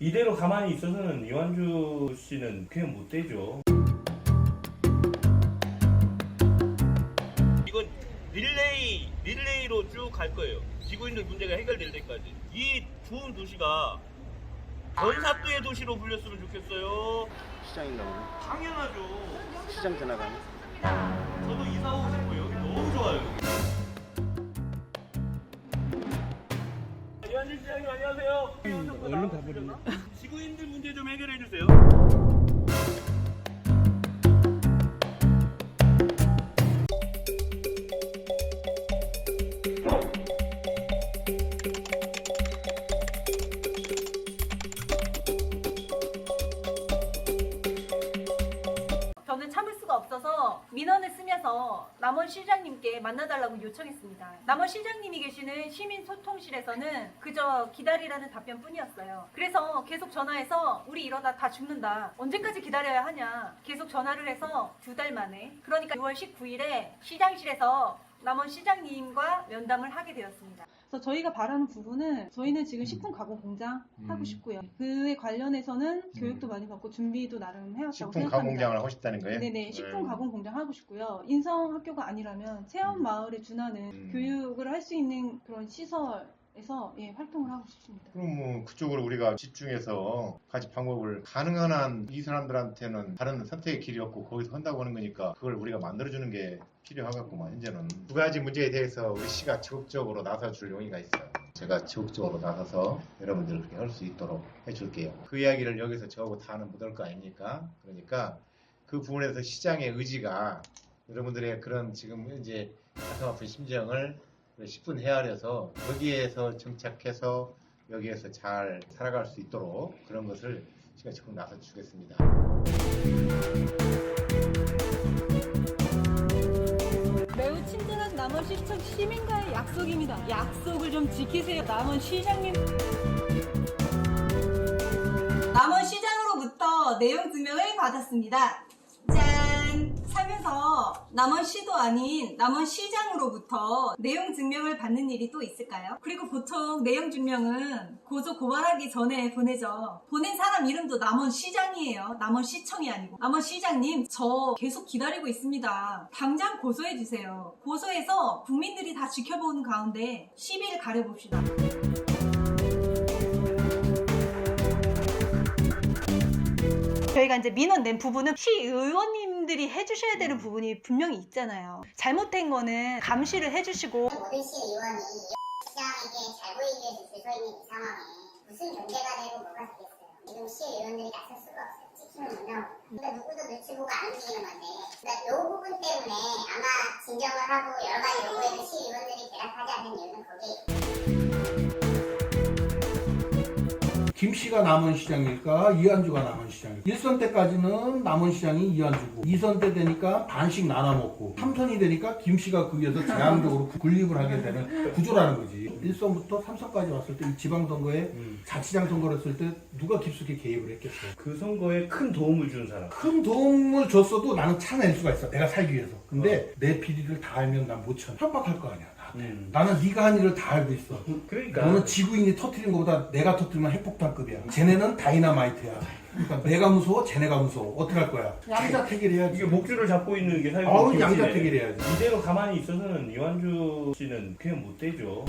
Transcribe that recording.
이대로 가만히 있어서는 이완주 씨는 그냥 못 되죠. 이건 릴레이 릴레이로 쭉 갈 거예요. 지구인들 문제가 해결될 때까지. 이 좋은 도시가 전사또의 도시로 불렸으면 좋겠어요. 시장인가 보네. 당연하죠. 시장 지나가네. 저도 이사 오고 싶어요. 여기 너무 좋아요. 안녕하세요. 얼른 가버리네. 지구인들 문제 좀 해결해 주세요. 수가 없어서 민원을 쓰면서 남원 시장님께 만나달라고 요청했습니다. 남원 시장님이 계시는 시민소통실에서는 그저 기다리라는 답변뿐이었어요. 그래서 계속 전화해서 우리 이러다 다 죽는다. 언제까지 기다려야 하냐. 계속 전화를 해서 두 달 만에 그러니까 6월 19일에 시장실에서 남원 시장님과 면담을 하게 되었습니다. 그래서 저희가 바라는 부분은 저희는 지금 식품 가공 공장 하고 음. 싶고요. 그에 관련해서는 교육도 많이 받고 준비도 나름 해왔다고 식품 생각합니다. 가공장을 하고 싶다는 거예요? 네네, 식품 네. 가공 공장 하고 싶고요. 인성 학교가 아니라면 체험 마을에 준하는 음. 교육을 할 수 있는 그런 시설 에서 예, 활동을 하고 싶습니다. 그럼 뭐 그쪽으로 우리가 집중해서 같이 방법을 가능한 한 이 사람들한테는 다른 선택의 길이 없고 거기서 한다고 하는 거니까 그걸 우리가 만들어주는 게 필요하겠구만 현재는 두 가지 문제에 대해서 우리 시가 적극적으로 나서줄 용의가 있어요. 제가 적극적으로 나서서 여러분들 그렇게 할 수 있도록 해줄게요. 그 이야기를 여기서 저하고 다는 못할 거 아닙니까? 그러니까 그 부분에서 시장의 의지가 여러분들의 그런 지금 현재 가슴 아픈 심정을 10분 헤아려서 여기에서 정착해서 여기에서 잘 살아갈 수 있도록 그런 것을 제가 적극 나서 주겠습니다. 매우 친절한 남원 시청 시민과의 약속입니다. 약속을 좀 지키세요. 남원 시장님. 남원 시장으로부터 내용 증명을 받았습니다. 짠! 살면서 남원시도 아닌 남원시장으로부터 내용 증명을 받는 일이 또 있을까요? 그리고 보통 내용 증명은 고소 고발하기 전에 보내죠. 보낸 사람 이름도 남원시장이에요. 남원시청이 아니고. 남원시장님, 저 계속 기다리고 있습니다. 당장 고소해주세요. 고소해서 국민들이 다 지켜보는 가운데 시비를 가려봅시다. 저희가 이제 민원 낸 부분은 시 의원님들이 해주셔야 되는 부분이 분명히 있잖아요. 잘못된 거는 감시를 해주시고 모든 시의원이 시장에게 잘 보이기 위해서 줄 서 있는 이 상황에 무슨 경계가 되고 뭐가 되겠어요. 지금 시의원들이 나설 수가 없어요. 찍히면 못 나오고. 그러니까 누구도 눈치 보고 안 움직이는 건데. 그러니까 이 부분 때문에 아마 진정을 하고 여러 가지 요구에도 시의원들이 대답하지 않는 이유는 거기에 김 씨가 남원 시장일까 이한주가 남원 시장일까 1선 때까지는 남원 시장이 이한주고 2선 때 되니까 반씩 나눠 먹고 3선이 되니까 김 씨가 거기에서 제한적으로 군립을 하게 되는 구조라는 거지 1선부터 3선까지 왔을 때 이 지방선거에 음. 자치장 선거를 했을 때 누가 깊숙이 개입을 했겠어 그 선거에 큰 도움을 준 사람. 큰 도움을 줬어도 나는 차낼 수가 있어 내가 살기 위해서 근데 내 비리를 다 알면 난못 쳐. 협박할 거 아니야. 음. 나는 네가 한 일을 다 알고 있어 그러니까 너는 지구인이 터트리는 것보다 내가 터트리면 핵폭탄급이야. 쟤네는 다이나마이트야. 그러니까 내가 무서워, 쟤네가 무서워. 어떻게 할 거야? 양자택일 해야지. 이게 목줄을 잡고 있는 게 사실 아우 양자택일 해야지. 이대로 가만히 있어서는 이완주 씨는 그냥 못 되죠.